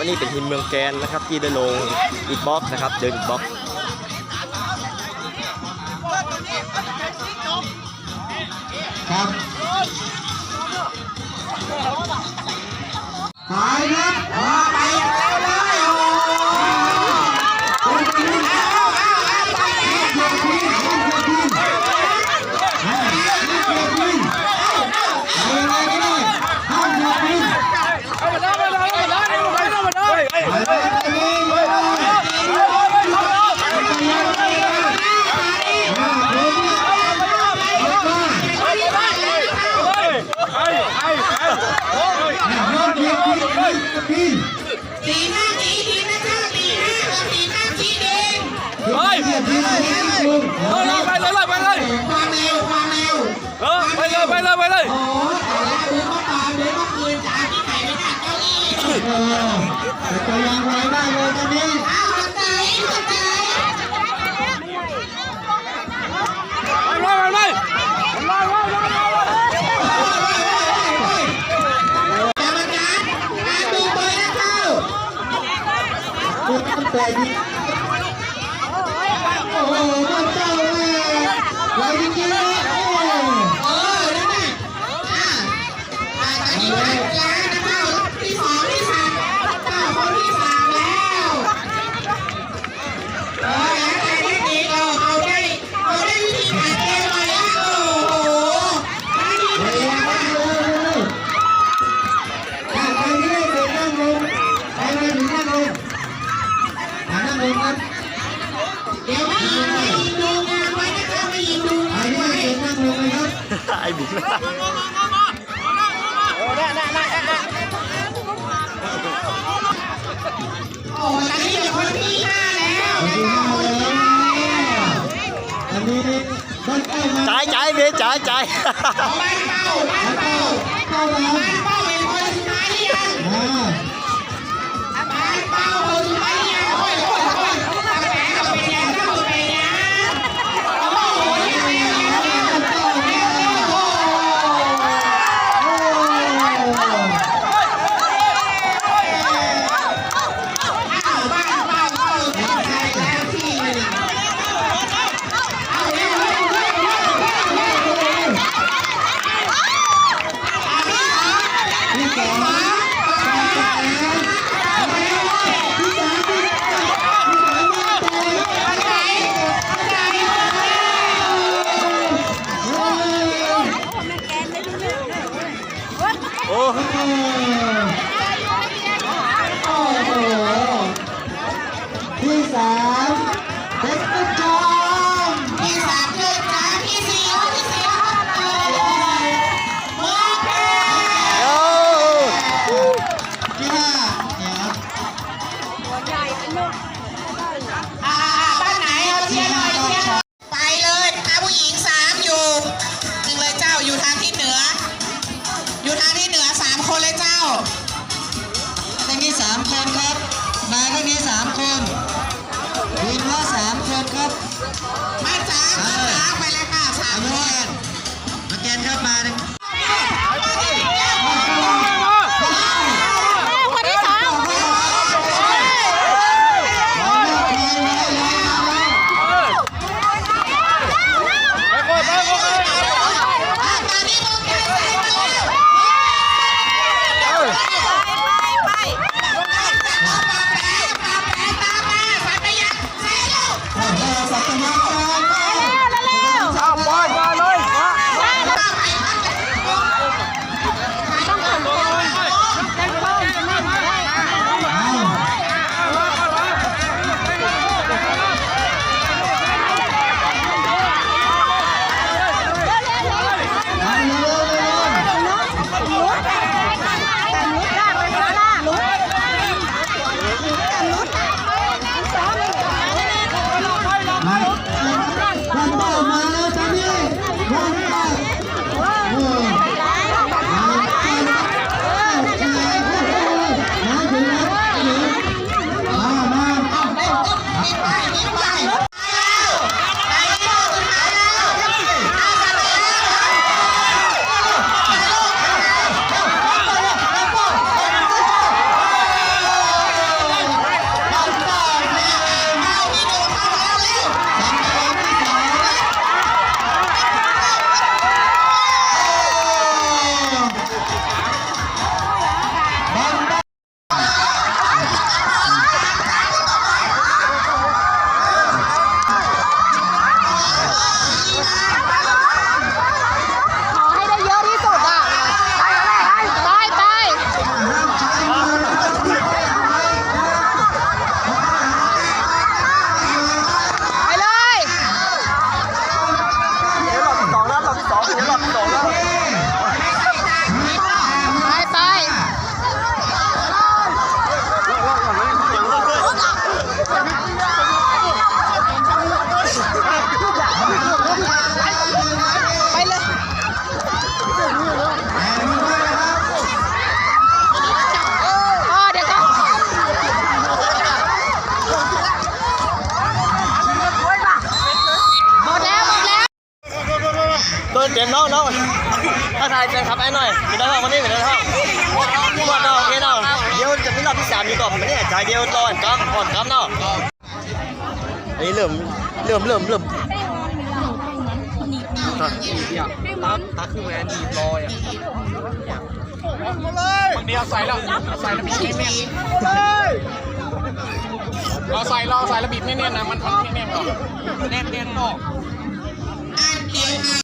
อันนี้เป็นหินเมืองแกนนะครับ ที่ได้ลงอีกบ็อกนะครับ เดินอีกบ็อกครับสายครับ Ito yung ใอ้ตอรียู่จใจเบจ่าจ่าบ้านเป้าบ้านเป้าบ้านเป้าเป็นคนสุดท้ายยัง ที่สาม คนเลยเจ้าทางนี้สามคนครับ มาทางนี้สามคนวินว่าสามคนครับ มาจ้ามาจ้าไปเลยค่ะสามคนมาแกนครับมา มน้องน้องถ้าทายจะทำไอ้หน่อยไม่ได้ห้องมานี่ไม่ได้ห้องก่อนเนาะโอเคเนาะเดี๋ยวจะเป็นรอบที่สามดีกว่าไม่เนี่ยใจเดียวก่อนครับก่อนครับเนาะอันนี้เริ่มเริ่มเริ่มเริ่มตาตาคือแหวนดีลอยอะบางทีเอาใส่แล้วใส่แล้วบีบแน่นๆเราใส่เราใส่แล้วบีบแน่นๆนะมันทำแน่นๆก่อนแน่นๆก่อนอ่านเกมค่ะบ้านเป้าไม่เข้าใจตรงไหนบ้านเป้าบ้านจ๋าบ้านเป้าบ้านไหนบ้านไหนเจ้าบ้านไหนมาอ่านผิด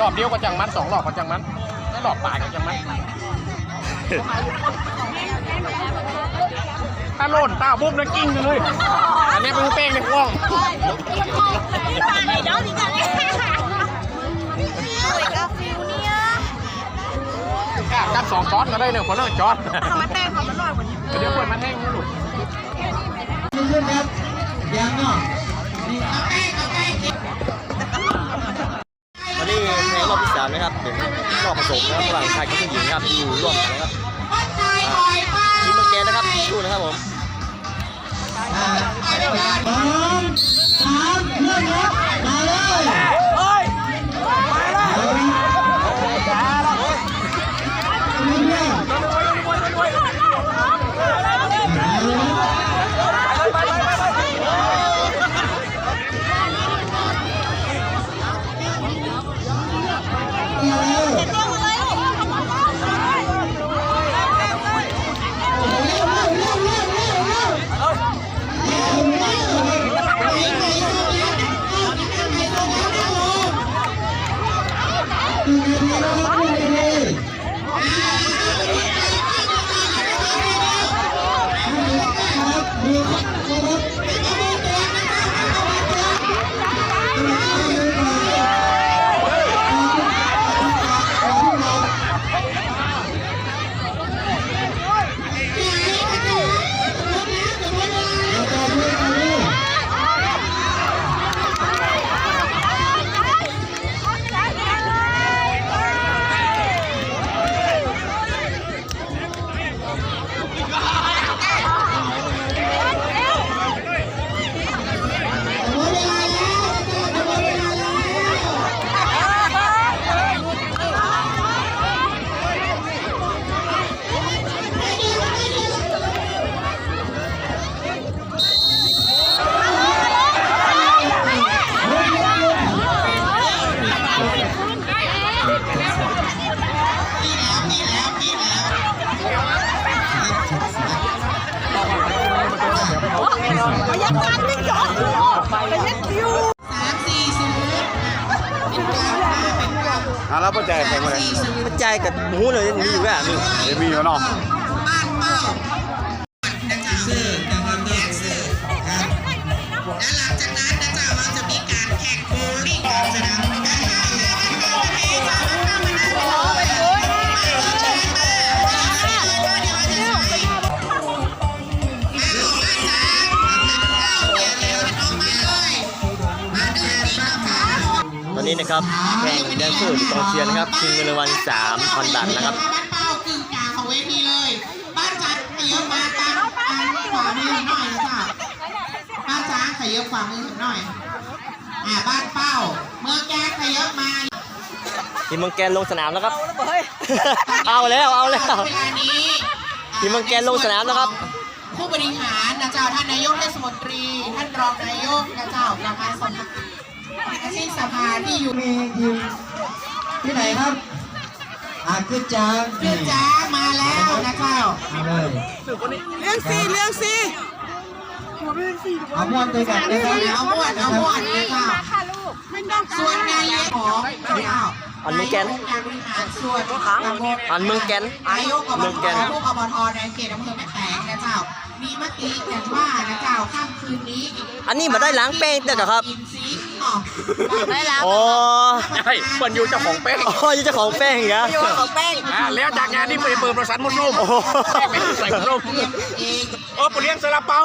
รอบเดียวก็จังมันสองรอบก็จังมันแล้วรอบปลายก็จังมันถ้าโล่นตาบุ้มแล้วกิ้งไปเลย อันนี้เป็นแป้งในห้องกัดสองจอดก็ได้เนี่ยคนละจอดทำมาแต้ง เขามันหน่อยกว่านี้เดี๋ยวคนมาแท่งนี่ลูกขึ้นครับยังเนาะนี่ตอนนี้ในรอบที่สามนะครับเป็นรอบผสมนะครับระหว่างชายกับผู้หญิงครับอยู่ร่วมกันนะครับทีมเมืองแกนนะครับดูนะครับผม แล้วปัจจัยเป็นสามอะไรสี่ศูนย์มันใจกับหมูเลยมีอยู่แบบนี้เดี๋ยวมีอยู่เนาะ นะครับแข่งแดนเซอร์หรือกองเชียร์นะครับชิงเงินรางวัล3,000บาทนะครับบ้านเป้ากึ่งกลางของเวทีเลย บ้านจัดขยับมาตามตามขวามือหน่อยนะจ๊ะบ้านจ้าขยับขวามือหน่อยอ่าบ้านเป้า เมื่อแกขยับมาทีมมืองแกนลงสนามแล้วครับ เอาแล้วเอาแล้วเวลานี้ทีมมืองแกนลงสนามแล้วครับ ผู้บริหารนะเจ้าท่านนายกเทศมนตรี ท่านรองนายกนะเจ้าประธานสภา ชีพสภาที่อยู่มีทีมที่ไหนครับอ่าขึ้นจางคือจ้ามาแล้วนะเจ้ามาเลยเรื่องซีเรื่องซีเอาม้วนด้วยกันนะครับเอาม้วนเอาม้วนนะเจ้าส่วนงานเลี้ยงของเจ้าอันเมืองแกนการบริหารส่วนตำบลอันเมืองแกนนายกอบเมืองตแกนผู้อบตในเขตอำเภอแม่แตงนะเจ้ามีมติกันว่านะเจ้าค่ำคืนนี้ อันนี้มาได้ล้างแป้งเด้อครับกินซีอ๋อ ได้แล้วใช่ปนอยู่เจ้าของแป้งอ๋ออยู่เจ้าของแป้งเหรออยู่เจ้าของแป้งอ่าแล้วจากงานนี้ไปเปิดประสันมดนุ่มไม่ใส่มดนุ่มเออปุ๋ยเลี้ยงซาลาเปา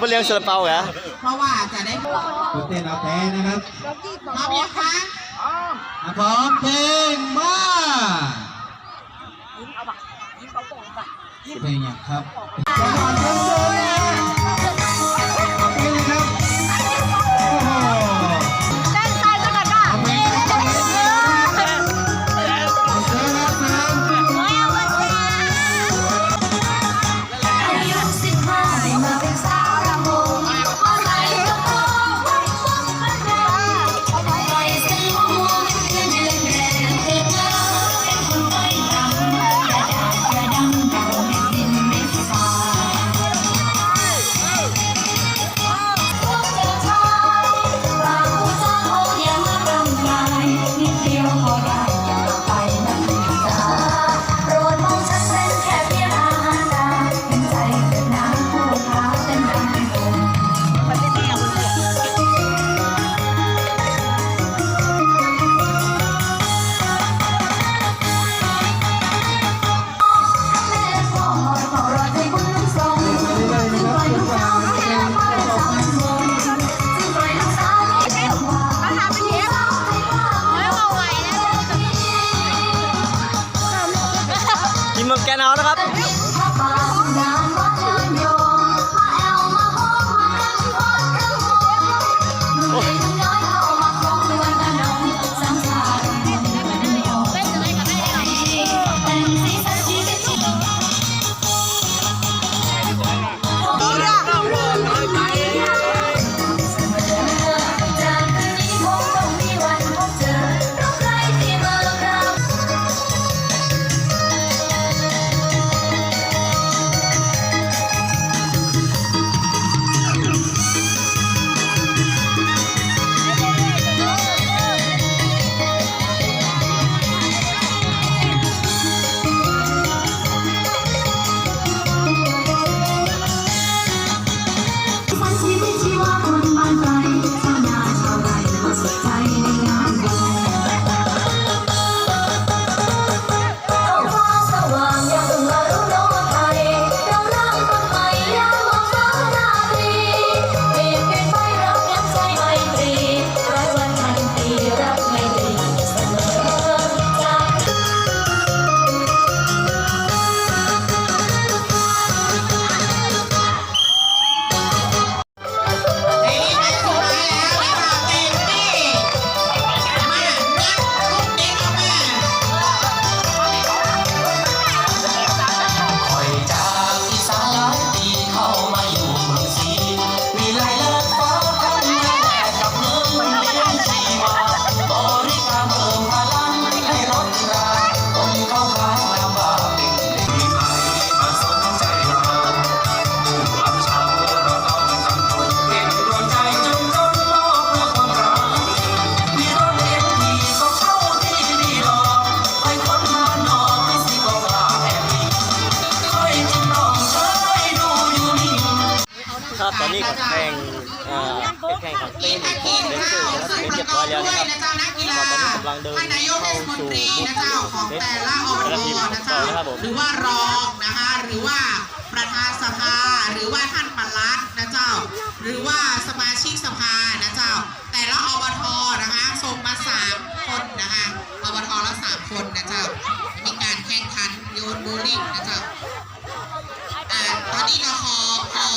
ปุ๋ยเลี้ยงซาลาเปาเหรอเพราะว่าจะได้คุณเต้นเอาแพ้นะครับพร้อมยังคะพร้อมเพลงมายิ้มเอาบักยิ้มเอาโป่งบักยิ้มเพลงยังครับ ตอนนี้ก็แข่งเอ่อแข่งของเต้นเล่นสู่นะครัเล่นเรีบร้อยแล้วนะครับก็ตอนนี้กำลังเดินเข้าสู่บุตรของแต่ละอบตนะครับผมหรือว่ารองนะคะหรือว่าประธานสภาหรือว่าท่านปลัดนะเจ้า หรือว่าสมาชิกสภานะเจ้า แต่ละอบทนะคะส่งมาสคนนะคะอบทละ3คนนะเจ้ามีการแข่งขันโยนโบลิ่งนะเจ้าตอนนี้เราขอขอ